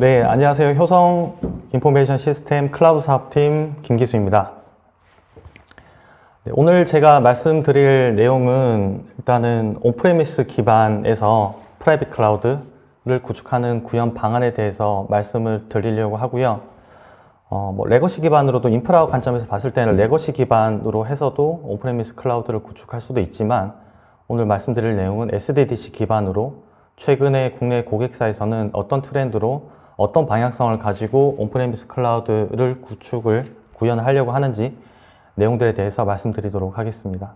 네, 안녕하세요. 효성 인포메이션 시스템 클라우드 사업팀 김기수입니다. 네, 오늘 제가 말씀드릴 내용은 일단은 온프레미스 기반에서 프라이빗 클라우드를 구축하는 구현 방안에 대해서 말씀을 드리려고 하고요. 어, 뭐 레거시 기반으로도 인프라 관점에서 봤을 때는 레거시 기반으로 해서도 온프레미스 클라우드를 구축할 수도 있지만 오늘 말씀드릴 내용은 SDDC 기반으로 최근에 국내 고객사에서는 어떤 트렌드로 어떤 방향성을 가지고 온프레미스 클라우드를 구축을 구현하려고 하는지 내용들에 대해서 말씀드리도록 하겠습니다.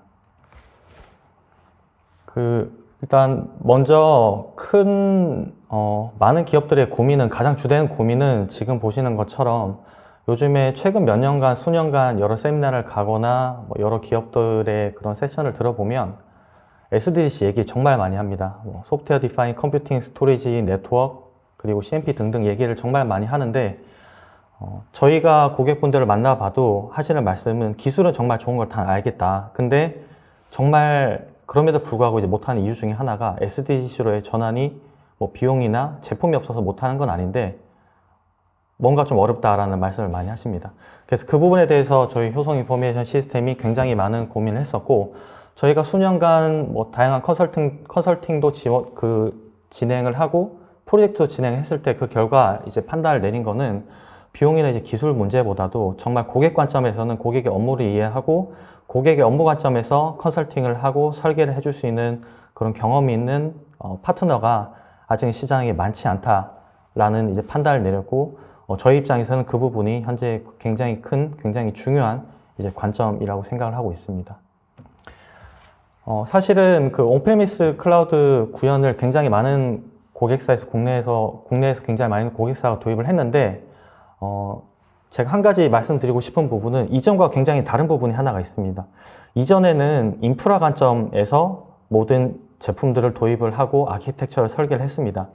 그 일단 먼저 큰 어, 많은 기업들의 고민은 가장 주된 고민은 지금 보시는 것처럼 요즘에 최근 몇 년간 수년간 여러 세미나를 가거나 뭐 여러 기업들의 그런 세션을 들어보면 SDDC 얘기 정말 많이 합니다. 뭐 소프트웨어 디파인 컴퓨팅 스토리지 네트워크 그리고 CMP 등등 얘기를 정말 많이 하는데 어, 저희가 고객분들을 만나봐도 하시는 말씀은 기술은 정말 좋은 걸 다 알겠다. 근데 정말 그럼에도 불구하고 이제 못하는 이유 중에 하나가 SDDC로의 전환이 뭐 비용이나 제품이 없어서 못하는 건 아닌데 뭔가 좀 어렵다라는 말씀을 많이 하십니다. 그래서 그 부분에 대해서 저희 효성 인포메이션 시스템이 굉장히 많은 고민을 했었고 저희가 수년간 뭐 다양한 컨설팅 컨설팅도 지원 그 진행을 하고 프로젝트 진행했을 때 그 결과 이제 판단을 내린 거는 비용이나 이제 기술 문제보다도 정말 고객 관점에서는 고객의 업무를 이해하고 고객의 업무 관점에서 컨설팅을 하고 설계를 해줄 수 있는 그런 경험이 있는 어, 파트너가 아직 시장에 많지 않다라는 이제 판단을 내렸고 어, 저희 입장에서는 그 부분이 현재 굉장히 큰 굉장히 중요한 이제 관점이라고 생각을 하고 있습니다. 어, 사실은 그 온프레미스 클라우드 구현을 굉장히 많은 고객사에서 국내에서 국내에서 굉장히 많은 고객사가 도입을 했는데 어, 제가 한 가지 말씀드리고 싶은 부분은 이전과 굉장히 다른 부분이 하나가 있습니다. 이전에는 인프라 관점에서 모든 제품들을 도입을 하고 아키텍처를 설계를 했습니다.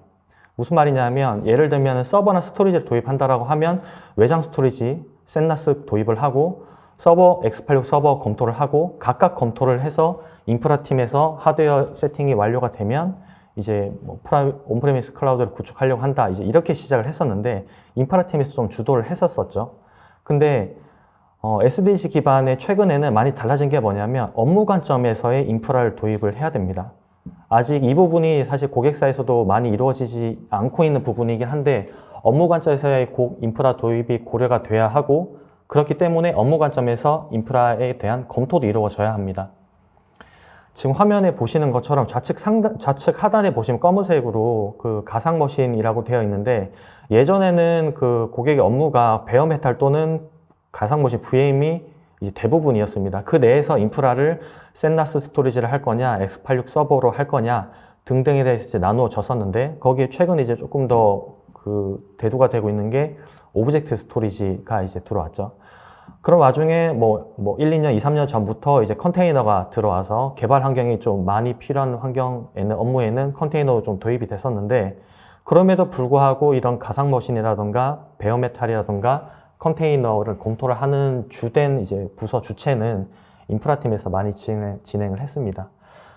무슨 말이냐면 예를 들면 서버나 스토리지를 도입한다라고 하면 외장 스토리지, 샌나스 도입을 하고 서버 X86 서버 검토를 하고 각각 검토를 해서 인프라 팀에서 하드웨어 세팅이 완료가 되면 이제 뭐 프라, 온프레미스 클라우드를 구축하려고 한다. 이제 이렇게 시작을 했었는데 인프라 팀에서 좀 주도를 했었었죠. 근데 어, SDC 기반의 최근에는 많이 달라진 게 뭐냐면 업무 관점에서의 인프라를 도입을 해야 됩니다. 아직 이 부분이 사실 고객사에서도 많이 이루어지지 않고 있는 부분이긴 한데 업무 관점에서의 고, 인프라 도입이 고려가 돼야 하고 그렇기 때문에 업무 관점에서 인프라에 대한 검토도 이루어져야 합니다. 지금 화면에 보시는 것처럼 좌측 상단, 좌측 하단에 보시면 검은색으로 그 가상 머신이라고 되어 있는데 예전에는 그 고객의 업무가 베어 메탈 또는 가상 머신 VM이 이제 대부분이었습니다. 그 내에서 인프라를 샌나스 스토리지를 할 거냐, X86 서버로 할 거냐 등등에 대해서 이제 나누어졌었는데 거기에 최근 이제 조금 더 그 대두가 되고 있는 게 오브젝트 스토리지가 이제 들어왔죠. 그런 와중에 뭐, 뭐 1, 2년, 2, 3년 전부터 이제 컨테이너가 들어와서 개발 환경이 좀 많이 필요한 환경에는, 업무에는 컨테이너도 좀 도입이 됐었는데, 그럼에도 불구하고 이런 가상 머신이라던가 베어메탈이라던가 컨테이너를 검토를 하는 주된 이제 부서 주체는 인프라팀에서 많이 진행, 진행을 했습니다.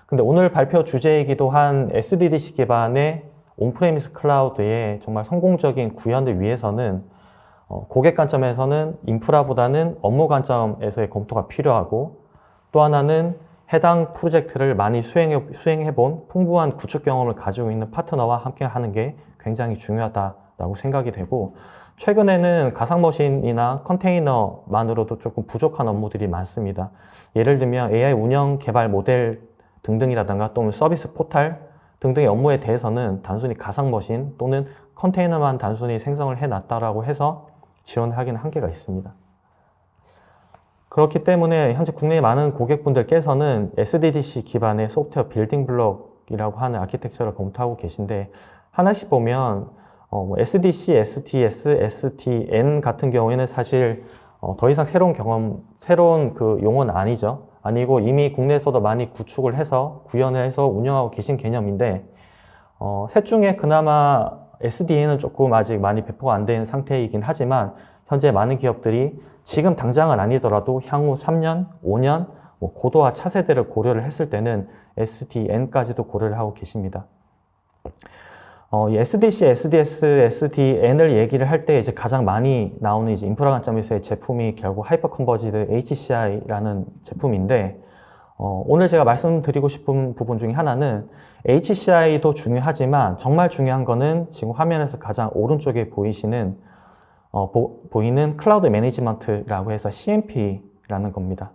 근데 오늘 발표 주제이기도 한 SDDC 기반의 온프레미스 클라우드의 정말 성공적인 구현을 위해서는 어, 고객 관점에서는 인프라보다는 업무 관점에서의 검토가 필요하고 또 하나는 해당 프로젝트를 많이 수행해, 수행해 본 풍부한 구축 경험을 가지고 있는 파트너와 함께 하는 게 굉장히 중요하다라고 생각이 되고 최근에는 가상머신이나 컨테이너만으로도 조금 부족한 업무들이 많습니다. 예를 들면 AI 운영 개발 모델 등등이라든가 또는 서비스 포탈 등등의 업무에 대해서는 단순히 가상머신 또는 컨테이너만 단순히 생성을 해놨다라고 해서 지원하기는 한계가 있습니다. 그렇기 때문에 현재 국내의 많은 고객분들께서는 SDDC 기반의 소프트웨어 빌딩 블록이라고 하는 아키텍처를 검토하고 계신데 하나씩 보면 어, 뭐 SDC, STS, STN 같은 경우에는 사실 어, 더 이상 새로운 경험, 새로운 그 용어는 아니죠. 아니고 이미 국내에서도 많이 구축을 해서 구현을 해서 운영하고 계신 개념인데 어, 셋 중에 그나마 SDN은 조금 아직 많이 배포가 안 된 상태이긴 하지만 현재 많은 기업들이 지금 당장은 아니더라도 향후 3년, 5년 뭐 고도화 차세대를 고려를 했을 때는 SDN까지도 고려를 하고 계십니다. 어, 이 SDC, SDS, SDN을 얘기를 할 때 이제 가장 많이 나오는 이제 인프라 관점에서의 제품이 결국 하이퍼 컨버지드 HCI라는 제품인데 어, 오늘 제가 말씀드리고 싶은 부분 중에 하나는 HCI도 중요하지만 정말 중요한 거는 지금 화면에서 가장 오른쪽에 보이시는 어, 보, 이는 클라우드 매니지먼트라고 해서 CMP라는 겁니다.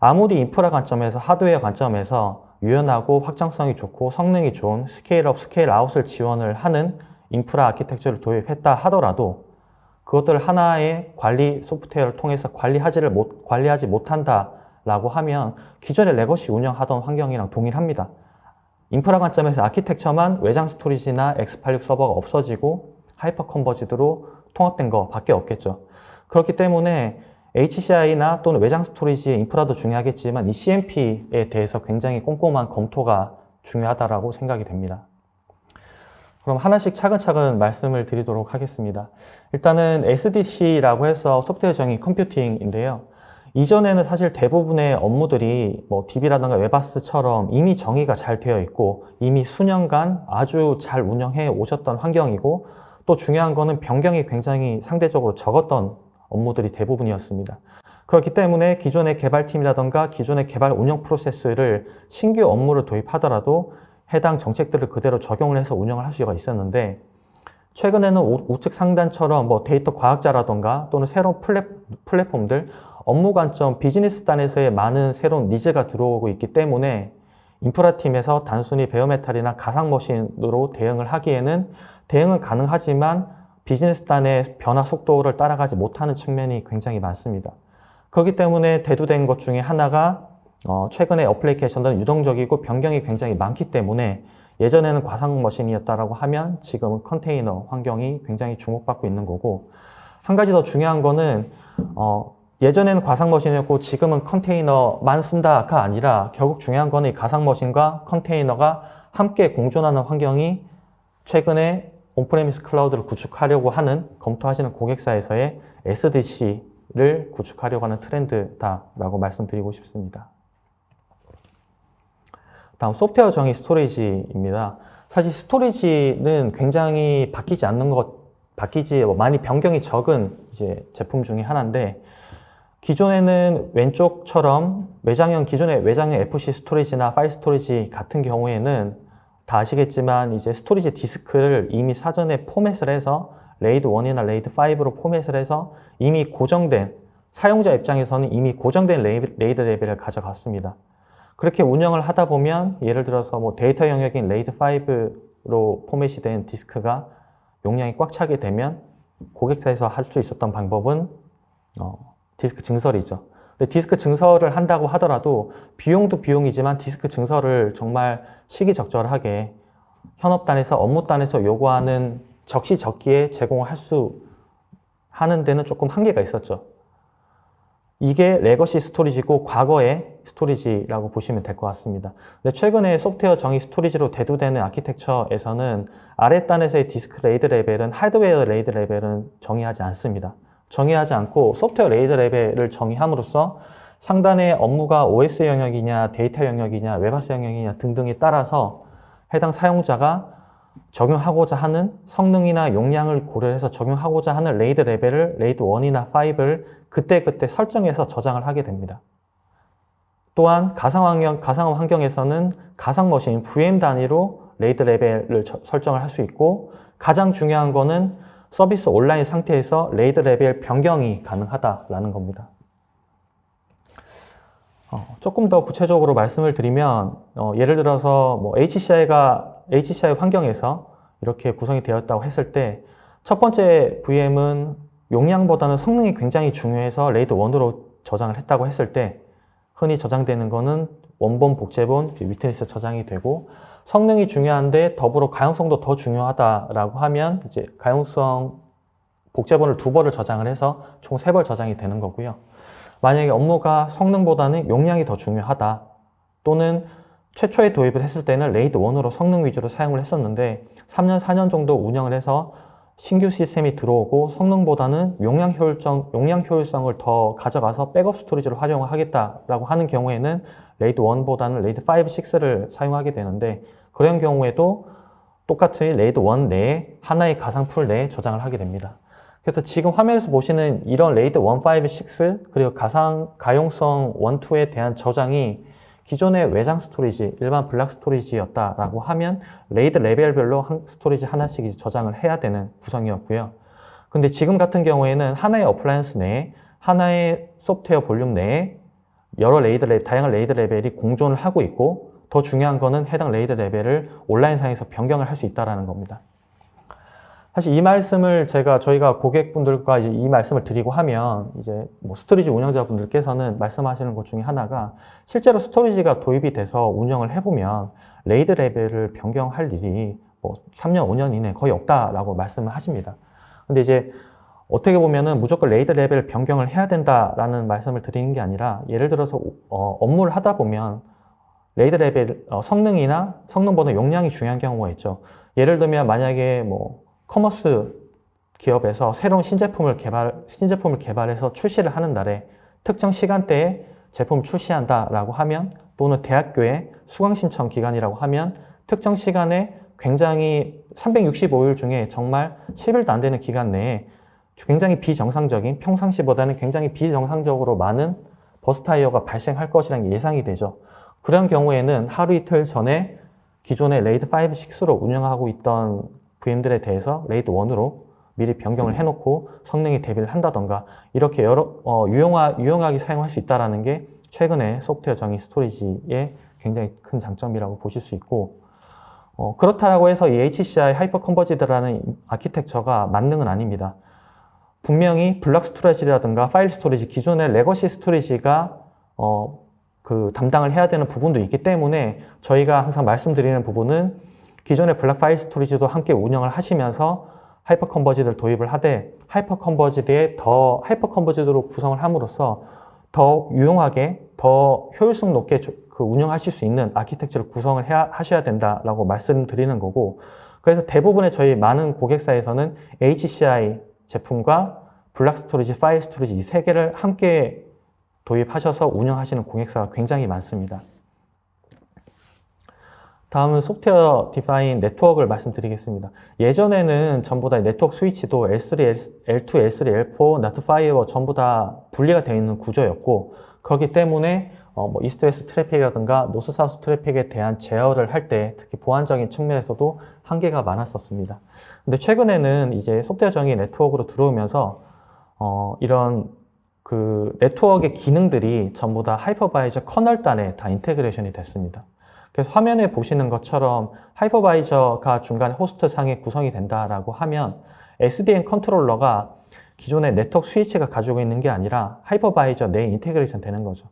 아무리 인프라 관점에서 하드웨어 관점에서 유연하고 확장성이 좋고 성능이 좋은 스케일업, 스케일아웃을 지원을 하는 인프라 아키텍처를 도입했다 하더라도 그것들 하나의 관리 소프트웨어를 통해서 관리하지를 못, 관리하지 못한다 라고 하면 기존의 레거시 운영하던 환경이랑 동일합니다. 인프라 관점에서 아키텍처만 외장 스토리지나 X86 서버가 없어지고 하이퍼 컨버지드로 통합된 거 밖에 없겠죠. 그렇기 때문에 HCI나 또는 외장 스토리지의 인프라도 중요하겠지만 이 CMP에 대해서 굉장히 꼼꼼한 검토가 중요하다라고 생각이 됩니다. 그럼 하나씩 차근차근 말씀을 드리도록 하겠습니다. 일단은 SDC라고 해서 소프트웨어 정의 컴퓨팅인데요. 이전에는 사실 대부분의 업무들이 뭐 DB라든가 웨바스처럼 이미 정의가 잘 되어 있고 이미 수년간 아주 잘 운영해 오셨던 환경이고 또 중요한 거는 변경이 굉장히 상대적으로 적었던 업무들이 대부분이었습니다. 그렇기 때문에 기존의 개발팀이라던가 기존의 개발 운영 프로세스를 신규 업무를 도입하더라도 해당 정책들을 그대로 적용을 해서 운영을 할 수가 있었는데 최근에는 우- 우측 상단처럼 뭐 데이터 과학자라던가 또는 새로운 플랫, 플랫폼들 업무 관점 비즈니스 단에서의 많은 새로운 니즈가 들어오고 있기 때문에 인프라 팀에서 단순히 베어메탈이나 가상 머신으로 대응을 하기에는 대응은 가능하지만 비즈니스 단의 변화 속도를 따라가지 못하는 측면이 굉장히 많습니다. 그렇기 때문에 대두된 것 중에 하나가 어, 최근에 어플리케이션들은 유동적이고 변경이 굉장히 많기 때문에 예전에는 과상 머신이었다라고 하면 지금은 컨테이너 환경이 굉장히 주목받고 있는 거고 한 가지 더 중요한 거는 어, 예전에는 과상 머신이었고 지금은 컨테이너만 쓴다가 아니라 결국 중요한 거는 이 가상 머신과 컨테이너가 함께 공존하는 환경이 최근에 온프레미스 클라우드를 구축하려고 하는 검토하시는 고객사에서의 SDC를 구축하려고 하는 트렌드다라고 말씀드리고 싶습니다. 다음 소프트웨어 정의 스토리지입니다. 사실 스토리지는 굉장히 바뀌지 않는 것, 바뀌지 뭐 많이 변경이 적은 이제 제품 중에 하나인데 기존에는 왼쪽처럼 외장형 기존의 외장형 FC 스토리지나 파일 스토리지 같은 경우에는 다 아시겠지만 이제 스토리지 디스크를 이미 사전에 포맷을 해서 레이드 1이나 레이드 5로 포맷을 해서 이미 고정된 사용자 입장에서는 이미 고정된 레이- 레이드 레벨을 가져갔습니다. 그렇게 운영을 하다 보면 예를 들어서 뭐 데이터 영역인 레이드 5로 포맷이 된 디스크가 용량이 꽉 차게 되면 고객사에서 할 수 있었던 방법은 어, 디스크 증설이죠. 근데 디스크 증설을 한다고 하더라도 비용도 비용이지만 디스크 증설을 정말 시기적절하게 현업단에서 업무단에서 요구하는 적시적기에 제공할 수 하는 데는 조금 한계가 있었죠. 이게 레거시 스토리지고 과거의 스토리지라고 보시면 될 것 같습니다. 근데 최근에 소프트웨어 정의 스토리지로 대두되는 아키텍처에서는 아랫단에서의 디스크 레이드 레벨은 하드웨어 레이드 레벨은 정의하지 않습니다. 정의하지 않고 소프트웨어 레이드 레벨을 정의함으로써 상단의 업무가 OS 영역이냐, 데이터 영역이냐, 웹하스 영역이냐 등등에 따라서 해당 사용자가 적용하고자 하는 성능이나 용량을 고려해서 적용하고자 하는 레이드 레벨을 레이드 1이나 5를 그때그때 설정해서 저장을 하게 됩니다. 또한 가상 환경, 가상 환경에서는 가상 머신 VM 단위로 레이드 레벨을 저- 설정을 할 수 있고 가장 중요한 거는 서비스 온라인 상태에서 레이드 레벨 변경이 가능하다라는 겁니다. 어, 조금 더 구체적으로 말씀을 드리면 어, 예를 들어서 뭐 HCI가 HCI 환경에서 이렇게 구성이 되었다고 했을 때 첫 번째 VM은 용량보다는 성능이 굉장히 중요해서 레이드 1으로 저장을 했다고 했을 때 흔히 저장되는 거는 원본, 복제본, 위트니스 저장이 되고 성능이 중요한데 더불어 가용성도 더 중요하다라고 하면 이제 가용성 복제본을 두 벌을 저장을 해서 총 세 벌 저장이 되는 거고요. 만약에 업무가 성능보다는 용량이 더 중요하다 또는 최초에 도입을 했을 때는 레이드 1으로 성능 위주로 사용을 했었는데 3년, 4년 정도 운영을 해서 신규 시스템이 들어오고 성능보다는 용량 효율성, 용량 효율성을 더 가져가서 백업 스토리지로 활용을 하겠다라고 하는 경우에는 레이드 1보다는 레이드 5, 6를 사용하게 되는데 그런 경우에도 똑같이 레이드 1 내에 하나의 가상풀 내에 저장을 하게 됩니다. 그래서 지금 화면에서 보시는 이런 레이드 1, 5, 6 그리고 가상 가용성 1, 2에 대한 저장이 기존의 외장 스토리지, 일반 블락 스토리지였다라고 하면 레이드 레벨별로 한 스토리지 하나씩 저장을 해야 되는 구성이었고요. 근데 지금 같은 경우에는 하나의 어플라이언스 내에 하나의 소프트웨어 볼륨 내에 여러 레이드 레 다양한 레이드 레벨이 공존을 하고 있고 더 중요한 거는 해당 레이드 레벨을 온라인상에서 변경을 할 수 있다라는 겁니다. 사실 이 말씀을 제가 저희가 고객분들과 이제 이 말씀을 드리고 하면 이제 뭐 스토리지 운영자분들께서는 말씀하시는 것 중에 하나가 실제로 스토리지가 도입이 돼서 운영을 해보면 레이드 레벨을 변경할 일이 뭐 3년, 5년 이내 거의 없다라고 말씀을 하십니다. 근데 이제 어떻게 보면은 무조건 레이드 레벨 변경을 해야 된다라는 말씀을 드리는 게 아니라 예를 들어서 어, 업무를 하다 보면 레이드 레벨 어, 성능이나 성능보다 용량이 중요한 경우가 있죠. 예를 들면 만약에 뭐 커머스 기업에서 새로운 신제품을 개발 신제품을 개발해서 출시를 하는 날에 특정 시간대에 제품을 출시한다라고 하면 또는 대학교의 수강 신청 기간이라고 하면 특정 시간에 굉장히 365일 중에 정말 10일도 안 되는 기간 내에 굉장히 비정상적인 평상시보다는 굉장히 비정상적으로 많은 버스 타이어가 발생할 게 예상이 되죠. 그런 경우에는 하루 이틀 전에 기존의 레이드 5, 6로 운영하고 있던 VM들에 대해서 레이드 1으로 미리 변경을 해놓고 성능에 대비를 한다던가 이렇게 여러 어, 유용하, 유용하게 사용할 수 있다는 게 최근에 소프트웨어 정의 스토리지의 굉장히 큰 장점이라고 보실 수 있고 어, 그렇다고 해서 이 HCI 하이퍼 컨버지드라는 아키텍처가 만능은 아닙니다. 분명히 블락 스토리지라든가 파일 스토리지 기존의 레거시 스토리지가 어, 그 담당을 해야 되는 부분도 있기 때문에 저희가 항상 말씀드리는 부분은 기존의 블락 파일 스토리지도 함께 운영을 하시면서 하이퍼 컨버지드를 도입을 하되 하이퍼 컨버지드에 더 하이퍼 컨버지드로 구성을 함으로써 더 유용하게 더 효율성 높게 그 운영하실 수 있는 아키텍처를 구성을 해야 하셔야 된다라고 말씀드리는 거고 그래서 대부분의 저희 많은 고객사에서는 HCI 제품과 블락 스토리지, 파일 스토리지 이 세 개를 함께 도입하셔서 운영하시는 고객사가 굉장히 많습니다. 다음은 소프트웨어 디파인 네트워크를 말씀드리겠습니다. 예전에는 전부 다 네트워크 스위치도 L3, L, 2 L3, L4, 나트 파이어 전부 다 분리가 되어 있는 구조였고 그렇기 때문에 어, 뭐 이스트 웨스트 트래픽이라든가 노스 사우스 트래픽에 대한 제어를 할 때 특히 보안적인 측면에서도 한계가 많았었습니다. 근데 최근에는 이제 소프트웨어 정의 네트워크로 들어오면서 어, 이런 그 네트워크의 기능들이 전부 다 하이퍼바이저 커널 단에 다 인테그레이션이 됐습니다. 그래서 화면에 보시는 것처럼 하이퍼바이저가 중간에 호스트 상에 구성이 된다라고 하면 SDN 컨트롤러가 기존의 네트워크 스위치가 가지고 있는 게 아니라 하이퍼바이저 내에 인테그레이션 되는 거죠.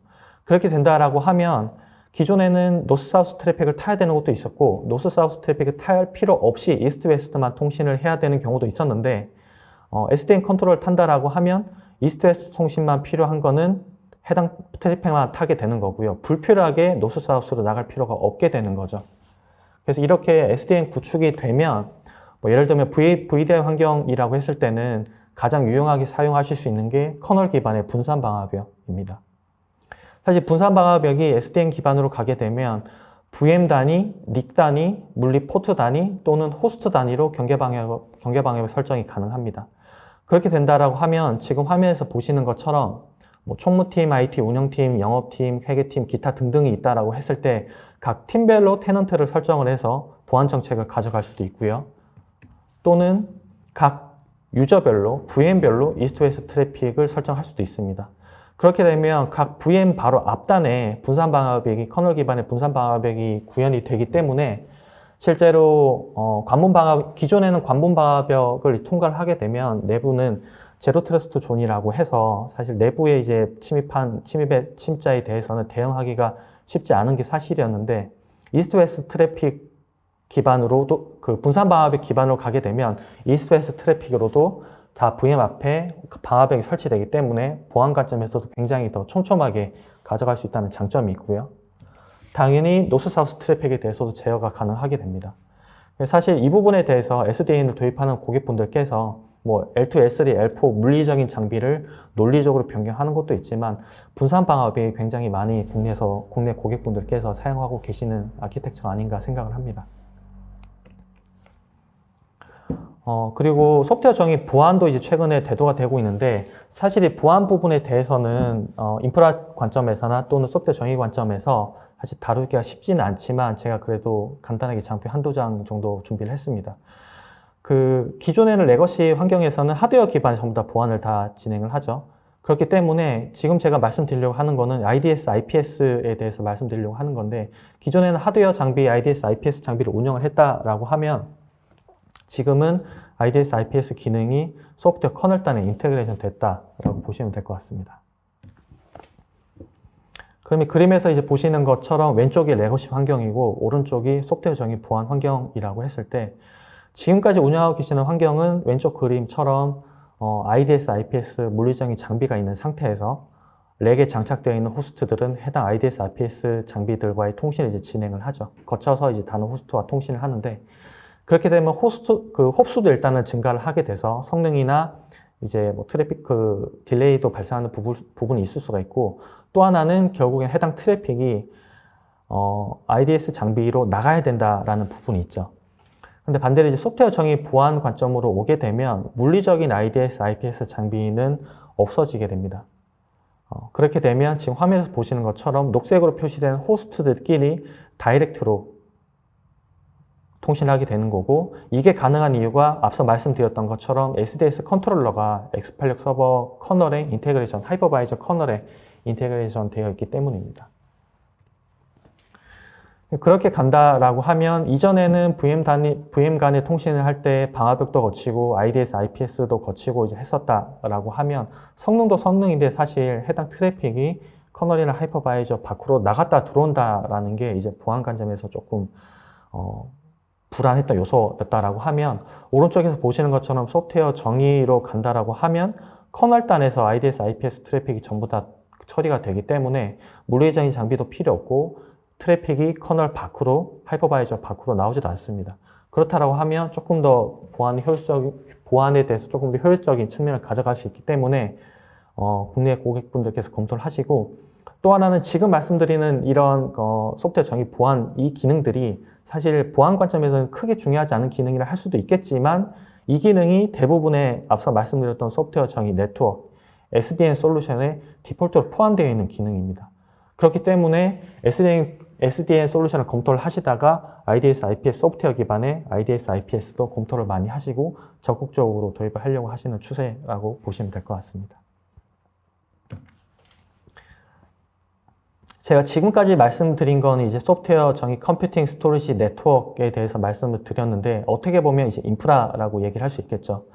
그렇게 된다라고 하면 기존에는 노스 사우스 트래픽을 타야 되는 것도 있었고 노스 사우스 트래픽을 탈 필요 없이 이스트 웨스트만 통신을 해야 되는 경우도 있었는데 어, SDN 컨트롤을 탄다라고 하면 이스트 웨스트 통신만 필요한 거는 해당 트래픽만 타게 되는 거고요. 불필요하게 노스 사우스로 나갈 필요가 없게 되는 거죠. 그래서 이렇게 SDN 구축이 되면 뭐 예를 들면 v, VDI 환경이라고 했을 때는 가장 유용하게 사용하실 수 있는 게 커널 기반의 분산 방화벽입니다. 사실 분산 방화벽이 SDN 기반으로 가게 되면 VM 단위, 닉 단위, 물리 포트 단위 또는 호스트 단위로 경계 방향 경계 방향 설정이 가능합니다. 그렇게 된다라고 하면 지금 화면에서 보시는 것처럼 뭐 총무팀, IT 운영팀, 영업팀, 회계팀, 기타 등등이 있다라고 했을 때 각 팀별로 테넌트를 설정을 해서 보안 정책을 가져갈 수도 있고요. 또는 각 유저별로, VM별로 이스트 웨스트 트래픽을 설정할 수도 있습니다. 그렇게 되면 각 VM 바로 앞단에 분산 방화벽이 커널 기반의 분산 방화벽이 구현이 되기 때문에 실제로 어, 관문 방화 기존에는 관문 방화벽을 통과를 하게 되면 내부는 제로 트러스트 존이라고 해서 사실 내부에 이제 침입한 침입의 침입자에 대해서는 대응하기가 쉽지 않은 게 사실이었는데 이스트 웨스트 트래픽 기반으로도 그 분산 방화벽 기반으로 가게 되면 이스트 웨스트 트래픽으로도 다 VM 앞에 방화벽이 설치되기 때문에 보안 관점에서도 굉장히 더 촘촘하게 가져갈 수 있다는 장점이 있고요. 당연히 노스 사우스 트래픽에 대해서도 제어가 가능하게 됩니다. 사실 이 부분에 대해서 SDN을 도입하는 고객분들께서 뭐 L2, L3, L4 물리적인 장비를 논리적으로 변경하는 것도 있지만 분산 방업이 굉장히 많이 국내에서 국내 고객분들께서 사용하고 계시는 아키텍처가 아닌가 생각을 합니다. 어, 그리고 소프트웨어 정의 보안도 이제 최근에 대두가 되고 있는데 사실 이 보안 부분에 대해서는 어, 인프라 관점에서나 또는 소프트웨어 정의 관점에서 사실 다루기가 쉽지는 않지만 제가 그래도 간단하게 장표 한두 장 정도 준비를 했습니다. 그 기존에는 레거시 환경에서는 하드웨어 기반 전부 다 보안을 다 진행을 하죠. 그렇기 때문에 지금 제가 말씀드리려고 하는 거는 IDS, IPS에 대해서 말씀드리려고 하는 건데 기존에는 하드웨어 장비, IDS, IPS 장비를 운영을 했다라고 하면 지금은 IDS, IPS 기능이 소프트웨어 커널 단에 인테그레이션 됐다라고 보시면 될 것 같습니다. 그러면 그림에서 이제 보시는 것처럼 왼쪽이 레거시 환경이고 오른쪽이 소프트웨어 정의 보안 환경이라고 했을 때 지금까지 운영하고 계시는 환경은 왼쪽 그림처럼 어, IDS, IPS 물리적인 장비가 있는 상태에서 렉에 장착되어 있는 호스트들은 해당 IDS, IPS 장비들과의 통신을 이제 진행을 하죠. 거쳐서 이제 다른 호스트와 통신을 하는데 그렇게 되면 호스트 그 홉수도 일단은 증가를 하게 돼서 성능이나 이제 뭐 트래픽 그 딜레이도 발생하는 부분, 부분이 있을 수가 있고 또 하나는 결국엔 해당 트래픽이 어, IDS 장비로 나가야 된다라는 부분이 있죠. 근데 반대로 이제 소프트웨어 정의 보안 관점으로 오게 되면 물리적인 IDS, IPS 장비는 없어지게 됩니다. 어, 그렇게 되면 지금 화면에서 보시는 것처럼 녹색으로 표시된 호스트들끼리 다이렉트로 통신을 하게 되는 거고 이게 가능한 이유가 앞서 말씀드렸던 것처럼 SDS 컨트롤러가 X86 서버 커널에 인테그레이션, 하이퍼바이저 커널에 인테그레이션 되어 있기 때문입니다. 그렇게 간다라고 하면 이전에는 VM 단위, VM 간의 통신을 할 때 방화벽도 거치고 IDS, IPS도 거치고 이제 했었다라고 하면 성능도 성능인데 사실 해당 트래픽이 커널이나 하이퍼바이저 밖으로 나갔다 들어온다라는 게 이제 보안 관점에서 조금 어, 불안했던 요소였다라고 하면 오른쪽에서 보시는 것처럼 소프트웨어 정의로 간다라고 하면 커널 단에서 IDS, IPS 트래픽이 전부 다 처리가 되기 때문에 물리적인 장비도 필요 없고 트래픽이 커널 밖으로 하이퍼바이저 밖으로 나오지도 않습니다. 그렇다라고 하면 조금 더 보안 효율적 보안에 대해서 조금 더 효율적인 측면을 가져갈 수 있기 때문에 어, 국내 고객분들께서 검토를 하시고 또 하나는 지금 말씀드리는 이런 어, 소프트웨어 정의 보안 이 기능들이 사실 보안 관점에서는 크게 중요하지 않은 기능이라 할 수도 있겠지만 이 기능이 대부분의 앞서 말씀드렸던 소프트웨어 정의 네트워크 SDN 솔루션에 디폴트로 포함되어 있는 기능입니다. 그렇기 때문에 SDN, SDN 솔루션을 검토를 하시다가 IDS, IPS 소프트웨어 기반의 IDS, IPS도 검토를 많이 하시고 적극적으로 도입을 하려고 하시는 추세라고 보시면 될 것 같습니다. 제가 지금까지 말씀드린 건 이제 소프트웨어 정의 컴퓨팅 스토리지 네트워크에 대해서 말씀을 드렸는데 어떻게 보면 이제 인프라라고 얘기를 할 수 있겠죠.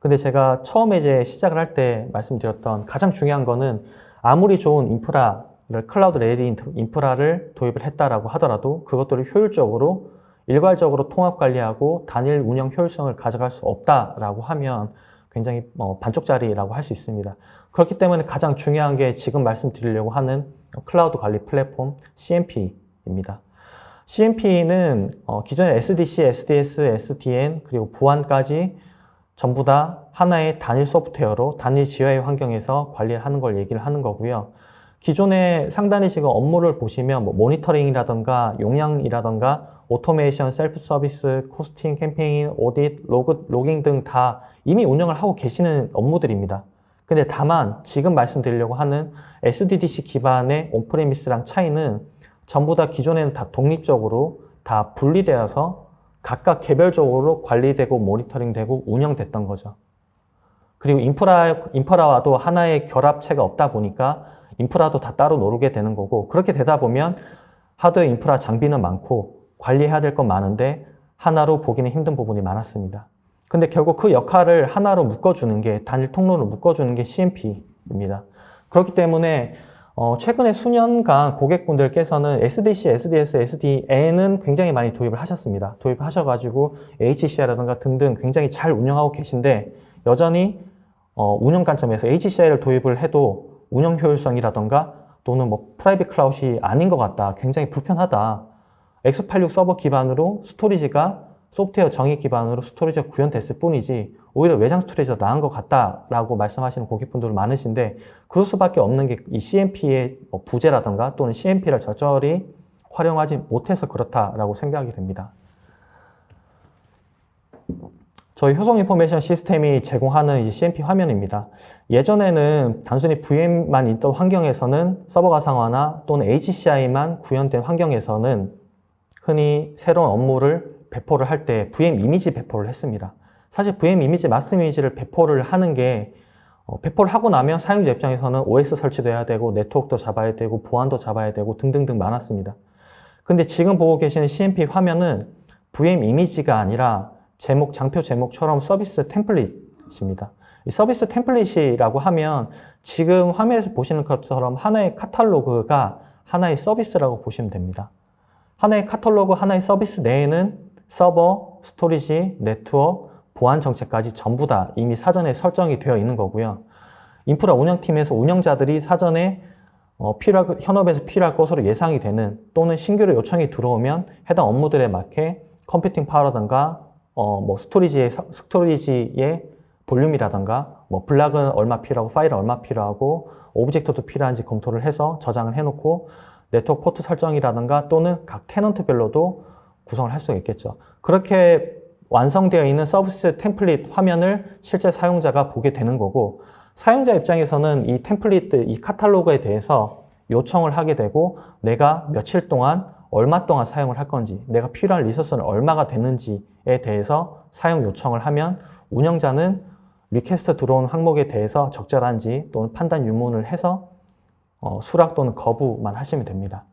근데 제가 처음에 이제 시작을 할 때 말씀드렸던 가장 중요한 거는 아무리 좋은 인프라를 클라우드 레디 인프라를 도입을 했다라고 하더라도 그것들을 효율적으로 일괄적으로 통합 관리하고 단일 운영 효율성을 가져갈 수 없다라고 하면 굉장히 뭐 반쪽짜리라고 할 수 있습니다. 그렇기 때문에 가장 중요한 게 지금 말씀드리려고 하는 클라우드 관리 플랫폼 CMP입니다. CMP는 어, 기존의 SDC, SDS, SDN 그리고 보안까지 전부 다 하나의 단일 소프트웨어로 단일 GUI 환경에서 관리를 하는 걸 얘기를 하는 거고요. 기존의 상단에 지금 업무를 보시면 뭐 모니터링이라던가 용량이라던가 오토메이션, 셀프 서비스, 코스팅, 캠페인, 오딧, 로그, 로깅 등 다 이미 운영을 하고 계시는 업무들입니다. 근데 다만 지금 말씀드리려고 하는 SDDC 기반의 온프레미스랑 차이는 전부 다 기존에는 다 독립적으로 다 분리되어서 각각 개별적으로 관리되고 모니터링되고 운영됐던 거죠. 그리고 인프라, 인프라와도 하나의 결합체가 없다 보니까 인프라도 다 따로 노르게 되는 거고 그렇게 되다 보면 하드웨어 인프라 장비는 많고 관리해야 될 건 많은데 하나로 보기는 힘든 부분이 많았습니다. 근데 결국 그 역할을 하나로 묶어주는 게 단일 통로로 묶어주는 게 CMP입니다. 그렇기 때문에 어, 최근에 수년간 고객분들께서는 SDC, SDS, SDN은 굉장히 많이 도입을 하셨습니다. 도입하셔가지고 HCI라든가 등등 굉장히 잘 운영하고 계신데 여전히 어, 운영 관점에서 HCI를 도입을 해도 운영 효율성이라던가 또는 뭐 프라이빗 클라우드이 아닌 것 같다. 굉장히 불편하다. X86 서버 기반으로 스토리지가 소프트웨어 정의 기반으로 스토리지가 구현됐을 뿐이지 오히려 외장 스토리지가 나은 것 같다라고 말씀하시는 고객분들 많으신데 그럴 수밖에 없는 게 이 CMP의 뭐 부재라든가 또는 CMP를 적절히 활용하지 못해서 그렇다라고 생각이 됩니다. 저희 효성 인포메이션 시스템이 제공하는 이 CMP 화면입니다. 예전에는 단순히 VM만 있던 환경에서는 서버 가상화나 또는 HCI만 구현된 환경에서는 흔히 새로운 업무를 배포를 할 때 VM 이미지 배포를 했습니다. 사실 VM 이미지, 마스 이미지를 배포를 하는 게 어, 배포를 하고 나면 사용자 입장에서는 OS 설치돼야 되고 네트워크도 잡아야 되고 보안도 잡아야 되고 등등등 많았습니다. 근데 지금 보고 계시는 CMP 화면은 VM 이미지가 아니라 제목, 장표 제목처럼 서비스 템플릿입니다. 이 서비스 템플릿이라고 하면 지금 화면에서 보시는 것처럼 하나의 카탈로그가 하나의 서비스라고 보시면 됩니다. 하나의 카탈로그, 하나의 서비스 내에는 서버, 스토리지, 네트워크, 보안 정책까지 전부 다 이미 사전에 설정이 되어 있는 거고요. 인프라 운영팀에서 운영자들이 사전에 어, 필요할, 현업에서 필요할 것으로 예상이 되는 또는 신규로 요청이 들어오면 해당 업무들에 맞게 컴퓨팅 파워라든가 어, 뭐 스토리지의 서- 스토리지의 볼륨이라든가 뭐 블락은 얼마 필요하고 파일은 얼마 필요하고 오브젝트도 필요한지 검토를 해서 저장을 해놓고 네트워크 포트 설정이라든가 또는 각 테넌트별로도 구성을 할 수가 있겠죠. 그렇게 완성되어 있는 서비스 템플릿 화면을 실제 사용자가 보게 되는 거고 사용자 입장에서는 이 템플릿, 이 카탈로그에 대해서 요청을 하게 되고 내가 며칠 동안 얼마 동안 사용을 할 건지 내가 필요한 리소스는 얼마가 되는지에 대해서 사용 요청을 하면 운영자는 리퀘스트 들어온 항목에 대해서 적절한지 또는 판단 유문을 해서 어, 수락 또는 거부만 하시면 됩니다.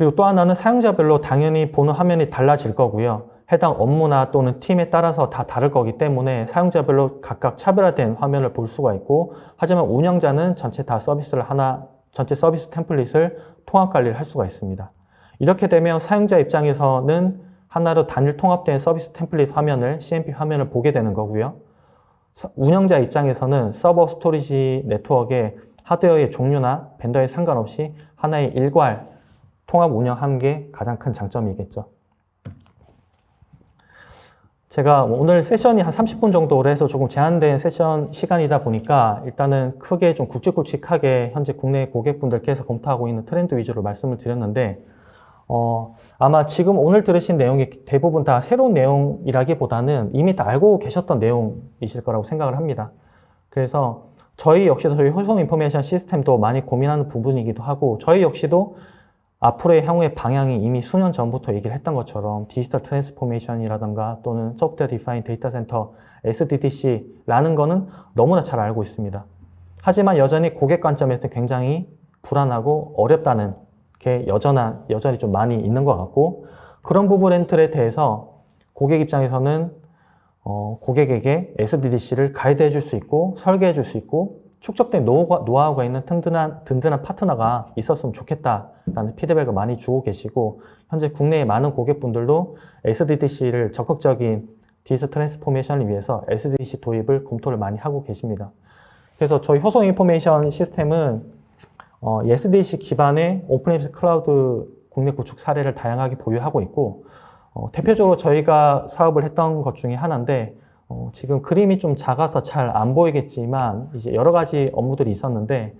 그리고 또 하나는 사용자별로 당연히 보는 화면이 달라질 거고요. 해당 업무나 또는 팀에 따라서 다 다를 거기 때문에 사용자별로 각각 차별화된 화면을 볼 수가 있고 하지만 운영자는 전체 다 서비스를 하나 전체 서비스 템플릿을 통합 관리를 할 수가 있습니다. 이렇게 되면 사용자 입장에서는 하나로 단일 통합된 서비스 템플릿 화면을 CMP 화면을 보게 되는 거고요. 서- 운영자 입장에서는 서버 스토리지 네트워크의 하드웨어의 종류나 벤더에 상관없이 하나의 일괄 통합 운영하는 게 가장 큰 장점이겠죠. 제가 오늘 세션이 한 30분 정도로 해서 조금 제한된 세션 시간이다 보니까 일단은 크게 좀 굵직굵직하게 현재 국내 고객분들께서 검토하고 있는 트렌드 위주로 말씀을 드렸는데 어, 아마 지금 오늘 들으신 내용이 대부분 다 새로운 내용이라기보다는 이미 다 알고 계셨던 내용이실 거라고 생각을 합니다. 그래서 저희 역시도 저희 효성 인포메이션 시스템도 많이 고민하는 부분이기도 하고 저희 역시도 앞으로의 향후의 방향이 이미 수년 전부터 얘기를 했던 것처럼 디지털 트랜스포메이션이라던가 또는 소프트웨어 디파인 데이터 센터 SDDC라는 거는 너무나 잘 알고 있습니다. 하지만 여전히 고객 관점에서 굉장히 불안하고 어렵다는 게 여전한, 여전히 좀 많이 있는 것 같고 그런 부분들에 대해서 고객 입장에서는 어, 고객에게 SDDC를 가이드해 줄 수 있고 설계해 줄 수 있고 축적된 노하우가, 있는 든든한, 든든한 파트너가 있었으면 좋겠다라는 피드백을 많이 주고 계시고 현재 국내의 많은 고객분들도 SDDC를 적극적인 디지털 트랜스포메이션을 위해서 SDDC 도입을 검토를 많이 하고 계십니다. 그래서 저희 효성 인포메이션 시스템은 어, SDDC 기반의 오픈앱스 클라우드 국내 구축 사례를 다양하게 보유하고 있고 어, 대표적으로 저희가 사업을 했던 것 중에 하나인데 어, 지금 그림이 좀 작아서 잘 안 보이겠지만 이제 여러 가지 업무들이 있었는데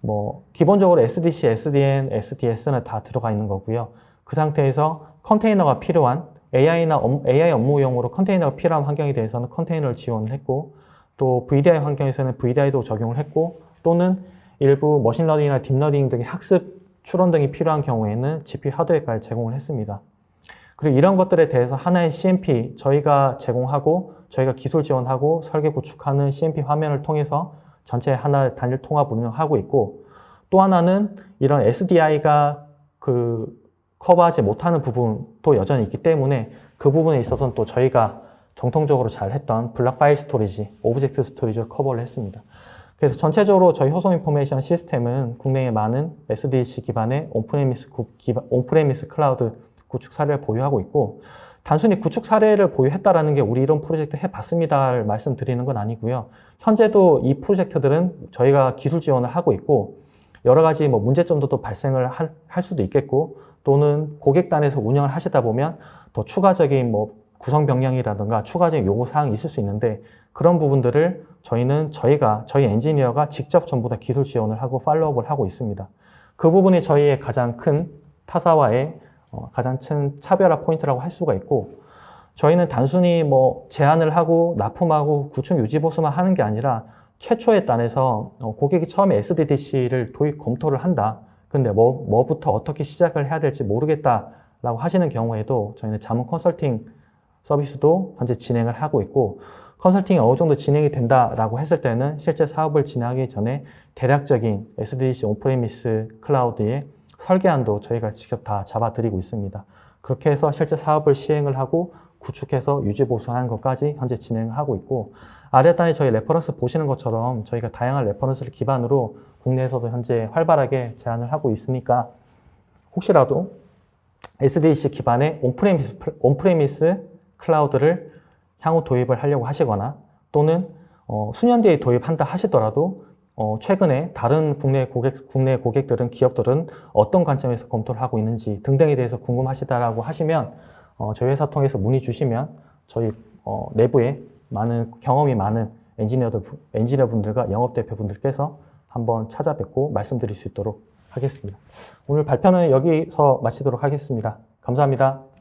뭐 기본적으로 SDC, SDN, SDS는 다 들어가 있는 거고요. 그 상태에서 컨테이너가 필요한 AI나 AI 업무용으로 컨테이너가 필요한 환경에 대해서는 컨테이너를 지원을 했고 또 VDI 환경에서는 VDI도 적용을 했고 또는 일부 머신러닝이나 딥러닝 등의 학습 추론 등이 필요한 경우에는 GPU 하드웨어까지 제공을 했습니다. 그리고 이런 것들에 대해서 하나의 CMP 저희가 제공하고 저희가 기술 지원하고 설계 구축하는 CMP 화면을 통해서 전체 하나 단일 통합 운영하고 있고 또 하나는 이런 SDI가 그 커버하지 못하는 부분도 여전히 있기 때문에 그 부분에 있어서는 또 저희가 정통적으로 잘 했던 블락 파일 스토리지, 오브젝트 스토리지를 커버를 했습니다. 그래서 전체적으로 저희 효성 인포메이션 시스템은 국내에 많은 SDC 기반의 온프레미스, 구- 기반, 온프레미스 클라우드 구축 사례를 보유하고 있고 단순히 구축 사례를 보유했다라는 게 우리 이런 프로젝트 해봤습니다를 말씀드리는 건 아니고요. 현재도 이 프로젝트들은 저희가 기술 지원을 하고 있고 여러 가지 뭐 문제점도 또 발생을 할, 할 수도 있겠고 또는 고객 단에서 운영을 하시다 보면 더 추가적인 뭐 구성 변경이라든가 추가적인 요구 사항이 있을 수 있는데 그런 부분들을 저희는 저희가 저희 엔지니어가 직접 전부 다 기술 지원을 하고 팔로우업을 하고 있습니다. 그 부분이 저희의 가장 큰 타사와의 어, 가장 큰 차별화 포인트라고 할 수가 있고 저희는 단순히 뭐 제한을 하고 납품하고 구축 유지 보수만 하는 게 아니라 최초의 단에서 어, 고객이 처음에 SDDC를 도입 검토를 한다. 근데 뭐, 뭐부터 어떻게 시작을 해야 될지 모르겠다라고 하시는 경우에도 저희는 자문 컨설팅 서비스도 현재 진행을 하고 있고 컨설팅이 어느 정도 진행이 된다라고 했을 때는 실제 사업을 진행하기 전에 대략적인 SDDC 온프레미스 클라우드의 설계안도 저희가 직접 다 잡아드리고 있습니다. 그렇게 해서 실제 사업을 시행을 하고 구축해서 유지 보수하는 것까지 현재 진행하고 있고 아래 단에 저희 레퍼런스 보시는 것처럼 저희가 다양한 레퍼런스를 기반으로 국내에서도 현재 활발하게 제안을 하고 있으니까 혹시라도 SDC 기반의 온프레미스, 온프레미스 클라우드를 향후 도입을 하려고 하시거나 또는 어, 수년 뒤에 도입한다 하시더라도 어, 최근에 다른 국내 고객, 국내 고객들은 기업들은 어떤 관점에서 검토를 하고 있는지 등등에 대해서 궁금하시다라고 하시면 어, 저희 회사 통해서 문의 주시면 저희 어, 내부에 많은 경험이 많은 엔지니어들, 엔지니어 분들과 영업 대표 분들께서 한번 찾아뵙고 말씀드릴 수 있도록 하겠습니다. 오늘 발표는 여기서 마치도록 하겠습니다. 감사합니다.